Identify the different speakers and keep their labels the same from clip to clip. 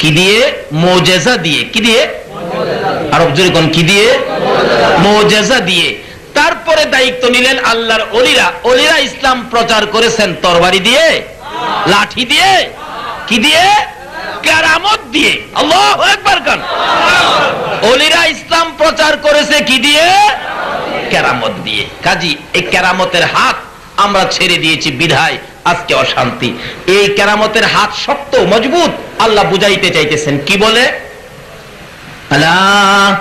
Speaker 1: কি দিয়ে? মোজেজা দিয়ে। কি দিয়ে? আরব জোরে কোন, কি দিয়ে? মোজেজা দিয়ে। তারপরে দায়িত্ব নিলেন আল্লাহর অলিরা। অলিরা ইসলাম প্রচার করেছেন তরবারি দিয়ে, লাঠি দিয়ে, কি দিয়ে? কেরামত দিয়ে। আল্লাহ একবার কান? অলিরা ইসলাম প্রচার করেছে কি দিয়ে? কেরামত দিয়ে। কাজী, এই কেরামতের হাত আমরা ছেড়ে দিয়েছি বিধায়। আজকে অশান্তি। এই কেরামতের হাত শক্ত, মজবুত আল্লাহ বুঝাইতে চাইতেছেন। কি বলে? আল্লাহ।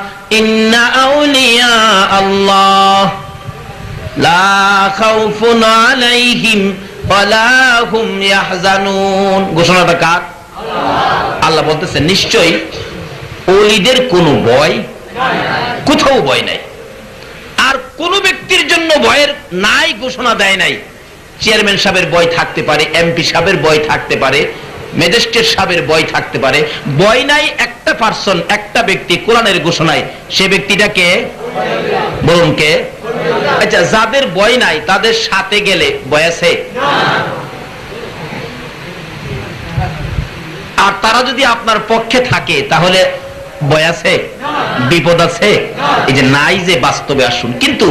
Speaker 1: ঘোষণাটা কার? আল্লাহ বলতেছেন, নিশ্চয়ই ওলিদের কোনো ভয় কোথাও ভয় নাই। আর কোন ব্যক্তির জন্য ভয়ের নাই, ঘোষণা দেয় নাই। চেয়ারম্যান সাহেবের বই থাকতে পারে, এমপি সাহেবের বই থাকতে পারে, ম্যাজিস্ট্রেট সাহেবের বই থাকতে পারে বই নাই একটা পার্সন একটা ব্যক্তি কোরআনের ঘোষণায়, সে ব্যক্তিটাকে বলুন কে? আচ্ছা যাদের বই নাই, তাদের সাথে গেলে বয় আছে? আর তারা যদি আপনার পক্ষে থাকে, তাহলে বয় আছে? বিপদ আছে? এই যে নাই যে বাস্তবে আসুন। কিন্তু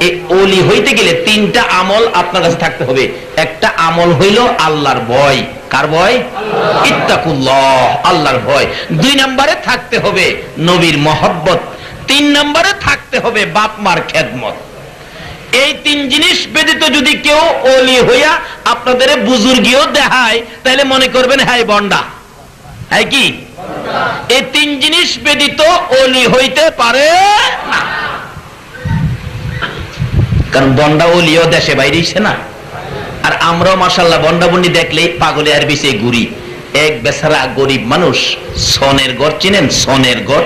Speaker 1: এই অলি হইতে গেলে তিনটা আমল আপনার কাছে থাকতে হবে। একটা আমল হইল আল্লাহর ভয়। কার ভয়? ইত্তাকুল্লাহ আল্লাহর ভয়। দুই নম্বরে থাকতে হবে নবীর মহব্বত। তিন নম্বরে থাকতে হবে বাপ মার খেদমত। এই তিন জিনিস ব্যতীত যদি কেউ অলি হইয়া আপনাদের বুজুর্গিও দেখায় তাহলে মনে করবেন হ্যাঁ বন্ডা। হ্যাঁ কি? এই তিন জিনিস ব্যতীত অলি হইতে পারে না। কারণ বন্ডা অলিও দেশে বাইরে এসে না। আর আমরাও মাসাল্লাহ বন্ডা বন্ডি দেখলেই পাগলে আর বেশি ঘুরি। এক বেচারা গরিব মানুষ, সনের ঘর চিনেন? সনের ঘর।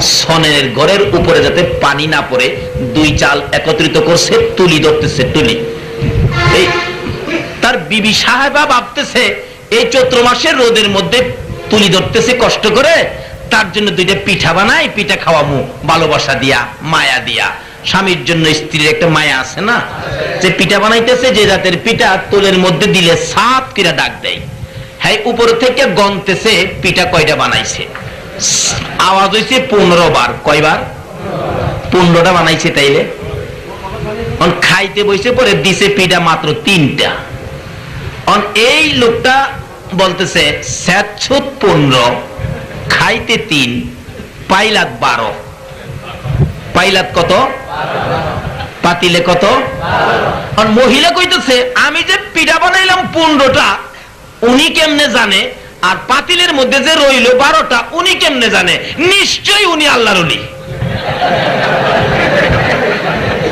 Speaker 1: সনের ঘরের উপরে যাতে পানি না পড়ে, দুই চাল একত্রিত করছে, তুলি ধরতেছে, তুলি। এই তার বিবি সাহেবা ভাবতেছে, এই চৈত্র মাসের রোদের মধ্যে তুলি ধরতেছে কষ্ট করে, তার জন্য দুইটা পিঠা বানাই, পিঠা খাওয়া খাওয়ামু, ভালোবাসা দিয়া, মায়া দিয়া। স্বামীর জন্য স্ত্রীর একটা মায়া আছে না? যে পিঠা বানাইতেছে, যে জাতের পিঠা তোলের মধ্যে দিলে সাত কিরা ডাক দেয়। হ্যাঁ উপর থেকে গনতেছে, পিঠা কয়টা বানাইছে? আওয়াজ হয়েছে পনেরো বার। কয়বার? পনেরোটা বানাইছে তাইলে। খাইতে বসে পরে দিছে পিঠা মাত্র তিনটা। এই লোকটা বলতেছে স্যাচ্ছুত পনেরো, খাইতে তিন, পাইলাত বারো। পাইলাত কত? পাতিলে কত? মহিলা কইতেছে, আমি যে পিঠা বানাইলাম পনেরোটা, উনি কেমনে জানে? আর পাতিলের মধ্যে যে রইল বারোটা, উনি কেমনে জানে? নিশ্চয়ই উনি আল্লাহর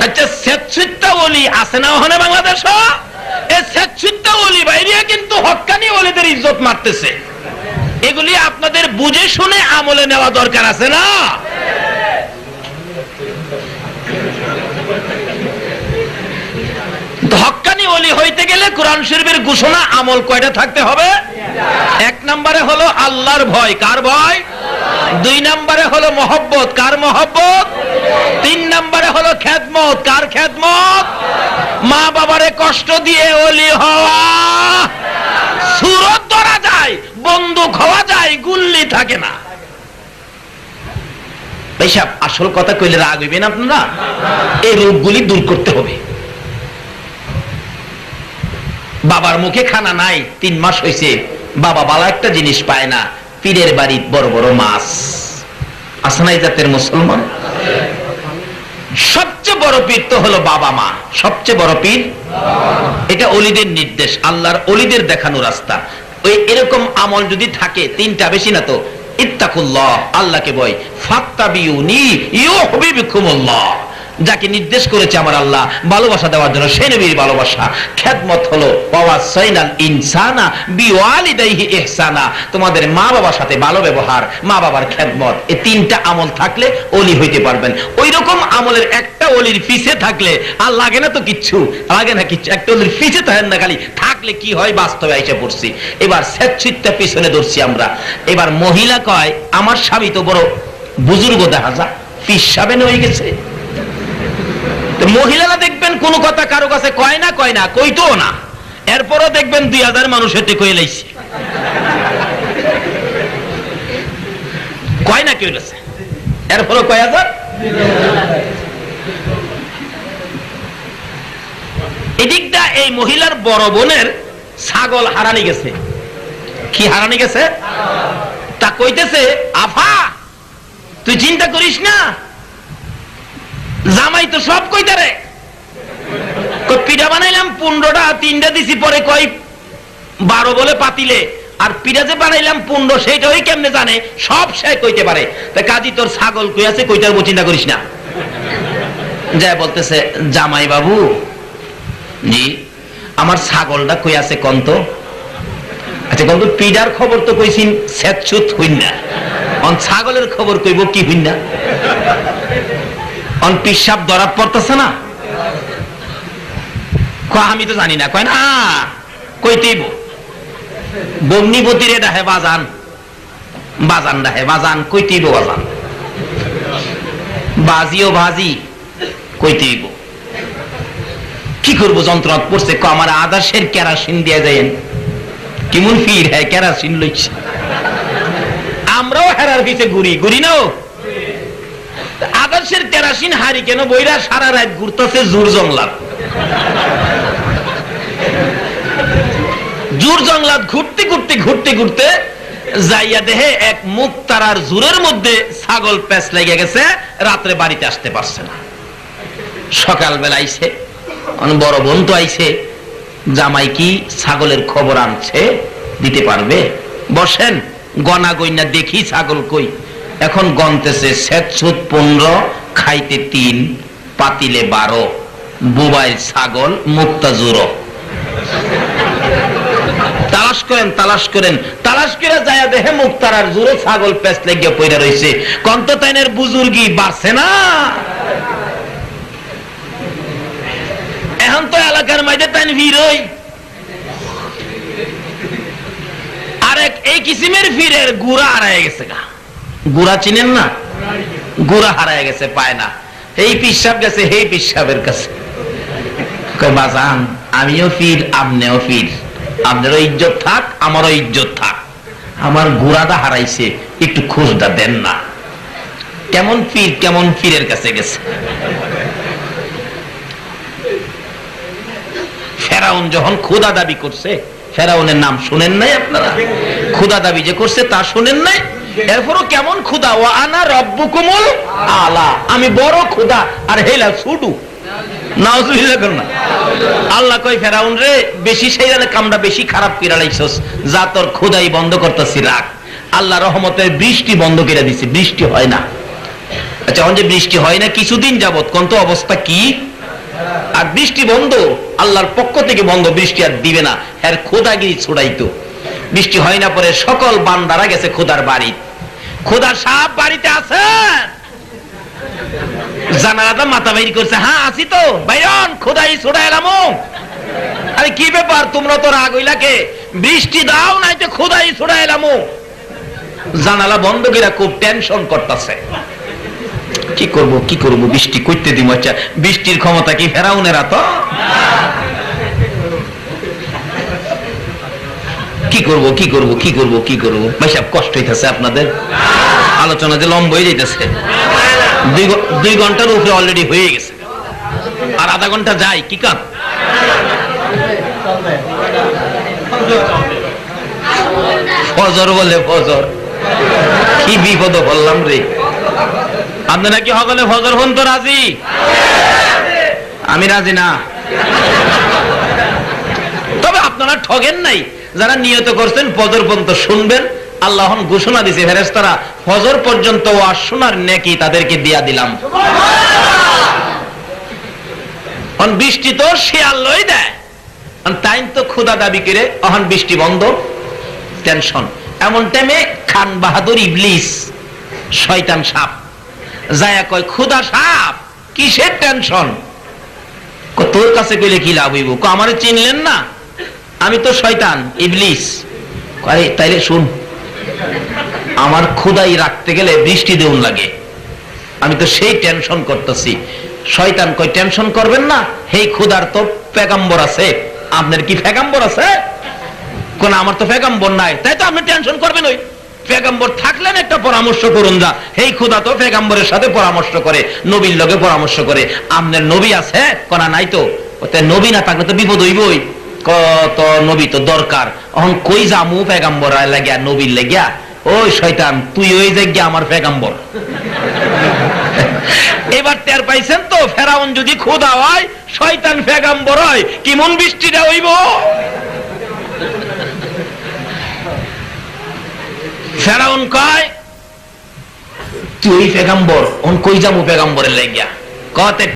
Speaker 1: আচ্ছা স্বেচ্ছিত্তা ওলি আছে না ওখানে বাংলাদেশ? স্বেচ্ছিত্তা ওলি বাইরে কিন্তু হক্কানি ওলিদের ইজ্জত মারতেছে। এগুলি আপনাদের বুঝে শুনে আমলে নেওয়া দরকার আছে না? কোরআন শরীফের ঘোষণা আমল কয়টা থাকতে হবে? এক নম্বরে হলো আল্লাহর ভয়। কার ভয়? দুই নম্বরে হলো মহব্বত। কার মহব্বত? তিন নম্বরে হলো খেদমত। কার খেদমত? মা বাবারে কষ্ট দিয়ে ওলি হওয়া। সুরত ধরা যায়, বন্দুক হওয়া যায়, গুল্লি থাকে না। আসল কথা কইলে রাগ হইবেন আপনারা? এই রোগগুলি দূর করতে হবে। বাবার মুখে খানা নাই, তিন মাস হয়েছে বাবা বালা একটা জিনিস পায় না, পীরের বাড়ি বড় বড় মাছ। আসনাই জাতের মুসলমান? সবচেয়ে বড় পীর তো হলো বাবা মা। সবচেয়ে বড় পীর? এটা অলিদের নির্দেশ, আল্লাহর অলিদের দেখানো রাস্তা। ওই এরকম আমল যদি থাকে, তিনটা বেশি না তো, ইত্তাকুল্লাহ, আল্লাহকে বই ফাত্তাবিউনি ইউহিবকুমুল্লাহ যাকে নির্দেশ করেছে আমার আল্লাহ, ভালোবাসা দেওয়ার জন্য সে নবীর ভালোবাসা। খেদমত হলো বাবা সাইনাল ইনসানা বিওয়ালিদাইহি ইহসানা। তোমাদের মা বাবার সাথে ভালো ব্যবহার, মা বাবার খেদমত। এই তিনটা আমল থাকলে অলি হইতে পারবেন। ওই রকম আমলের একটা অলির পিছে থাকলে আর লাগে না তো কিচ্ছু, লাগে না কিচ্ছু। একটা অলির পিছে থাকেন না খালি, থাকলে কি হয়? বাস্তবে আইসে পড়ছি। এবার স্বেচ্ছিত্তা পিছনে ধরছি আমরা। এবার মহিলা কয়, আমার স্বামী তো বড় বুজুর্গ দেখা যা পিসাবেন হয়ে গেছে। মহিলারা দেখবেন কোন কথা কারও কাছে কয় না কয় না কইতো না। এরপরও দেখবেন দুই হাজার মানুষ হেঁটে কয়ে লাইছে। কেউ গেছে এর ফলে কয় হাজার? এদিকটা এই মহিলার বড় বোনের ছাগল হারানি গেছে। কি হারানি গেছে? তা কইতেছে, আফা, তুই চিন্তা করিস না জামাই তো সব কইতারে। কই পিঠা বানাইলাম পনেরোটা তিনটা দিছি, পরে কয় বারো বলে পাতিলে। আর পিঠা যে বানাইলাম পনেরো সেইটা ওই কেমনে জানে? সব সে কইতে পারে। তা কাজী, তোর ছাগল কই আছে, কইতার চিন্তা করিস না। যা বলতেছে, জামাই বাবু, জি, আমার ছাগলটা কই আছে কন্ত আচ্ছা কন্ত পিডার খবর তো কইছিন স্যাচ্ছুত হইন না। ছাগলের খবর কইব কি হইন না? অন পিসাব দরাত পড়তেছে না? আমি তো জানি না। কয়, না কইতেইব বগ্নিপতিরে ডাহে বাজান। বাজান ডাহে বাজান কইতেইব বাজান? বাজিও বাজি কইতেইব কি করব যন্ত্রণা পড়ছে। ক আমার আদার্সের কেরাসিন দিয়ে যায় কেমন ফির হ্যাঁ কেরাসিন লইছে। আমরাও হেরার পিছে ঘুরি ঘুরি না আদর্শের কেরাসিন হারি কেন বইরা সারা রাত ঘুরতেছে জোর জংলাত জোর জংলাত ঘুরতে ঘুরতে ঘুরতে ঘুরতে যাইয়া দেহে এক মুখ তারার জোরের মধ্যে ছাগল প্যাঁচ লেগে গেছে, রাত্রে বাড়িতে আসতে পারছে না। সকালবেলা আইছে, অন বড় বোন তো আইছে, জামাই কি ছাগলের খবর আনছে, দিতে পারবে? বসেন, গনা গইনা দেখি ছাগল কই? এখন গনতেছে সেচ্ছুত পনেরো, খাইতে তিন, পাতিলে বারো বুবাই ছাগল মুক্তা জুরো তালাশ করেন তালাশ করেন। তালাশ করে যায় দেহে মুক্তার আর ছাগল রইছে। কন্ততাইনের বুজুর্গি বাড়ছে না? এখন তো এলাকার মাঝে তাই ভিড়ই আর এক এই কিসিমের ভিড়ের গুড়া হারায় গেছে গা। গুড়া চিনেন না? গুড়া হারায় গেছে, পায় না। এই পিসাব গেছে, এই পিসাবের কাছে। বাজান, আমিও ফির আপনিও ফির। আপনারও ইজ্জত থাক, আমারও ইজ্জত থাক। আমার গুড়াটা হারাইছে, একটু খোঁজটা দেন না। কেমন ফির, কেমন ফিরের কাছে গেছে? ফেরাউন যখন খুদা দাবি করছে, ফেরাউনের নাম শুনেন নাই আপনারা? খুদা দাবি যে করছে, তা শুনেন নাই? এরপরও কেমন খুদা ও আনা রব্বুকুমুল আলা। আমি বড় খুদা আর হেলা ছুটু আল্লাহ কই ফেরাউন রে, বেশি বেশি খারাপ যা তোর খুদাই বন্ধ করতেছি আল্লাহ রহমতের বৃষ্টি বন্ধ করে বৃষ্টি হয় না। আচ্ছা যে বৃষ্টি হয় না, কিছুদিন যাবত কোন তো অবস্থা কি? আর বৃষ্টি বন্ধ, আল্লাহর পক্ষ থেকে বন্ধ, বৃষ্টি আর দিবে না। এর খোদাগিরি ছড়াইতো। বৃষ্টি হয় না পরে সকল বান্দারা গেছে খোদার বাড়ি। খোদার সাপ বাড়িতে আছে। জানালাটা মাথা করছে হ্যাঁ আছি তো। বাইরন এলাম আরে, কি ব্যাপার? তোমরা তো রাগ হইলাকে বৃষ্টি দাও নাই তো খোদাই ছড়া এলাম জানালা বন্ধ করে খুব টেনশন করতেছে। কি করব কি করব? বৃষ্টি করতে দিব আচ্ছা বৃষ্টির ক্ষমতা কি ফেরাউনের তো? কি করব কি করব কি করব কি করব? ভাই সাহেব, কষ্ট হইতেছে আপনাদের? আলোচনা যে লম্ব হয়ে যাইতেছে। দুই ঘণ্টার উপরে অলরেডি হয়ে গেছে। আর আধা ঘণ্টা যাই কি কান ফজর বলে ফজর। কি বিপদ বললাম রে। আপনারা কি সকলে ফজর হন তো রাজি? আমি রাজি না। তবে আপনারা ঠগেন নাই। যারা নিয়ত করছেন, ফজর পর্যন্ত শুনবেন। আল্লাহ ঘোষণা দিছে ফেরেস্তারা ফজর পর্যন্ত ওয়াজ শোনার নেকি তাদেরকে দিয়া দিলাম। বৃষ্টি তো সে আল্লাহই দেয় তাই তো ক্ষুদা দাবি করে অহন বৃষ্টি বন্ধ। টেনশন। এমন টাইমে খান বাহাদুর ইবলিস, শয়তান সাপ। যায়া কয় ক্ষুদা সাপ, কিসের টেনশন? তোর কাছে গেলে কি লাভ হইব? আমারে চিনলেন না? আমি তো শয়তান, ইবলিস। আরে, তাইলে শুন। আমার ক্ষুদাই রাখতে গেলে বৃষ্টি দেউন লাগে। আমি তো সেই টেনশন করতেছি। শয়তান কই, টেনশন করবেন না? হেই ক্ষুদার তো পেগাম্বর আছে। আপনার কি পেগাম্বর আছে? কোন, আমার তো পেগাম্বর নাই। তাই তো আপনি টেনশন করবেন ওই। পেগাম্বর থাকলেন একটা পরামর্শ করুন যা। হেই খুদা তো পেগাম্বরের সাথে পরামর্শ করে, নবীর লগে পরামর্শ করে। আপনার নবী আছে, কনা নাই তো? নবী না থাকলে তো বিপদ হইবই। কত নবী তো দরকার। অহন কই জামু পেগাম্বর লাগিয়া, নবীর লাগিয়া? ওই শয়তান, তুই ওই জায়গা আমার পেগাম্বর। এবার টের পাইছেন তো, ফেরাউন যদি খোদা হয়, শয়তান পেগাম্বর হয়, কি মন বৃষ্টিটা হইব? ফেরাউন কয়, তুই পেগাম্বর অন কই যাব পেগাম্বরের লাগিয়া? কতে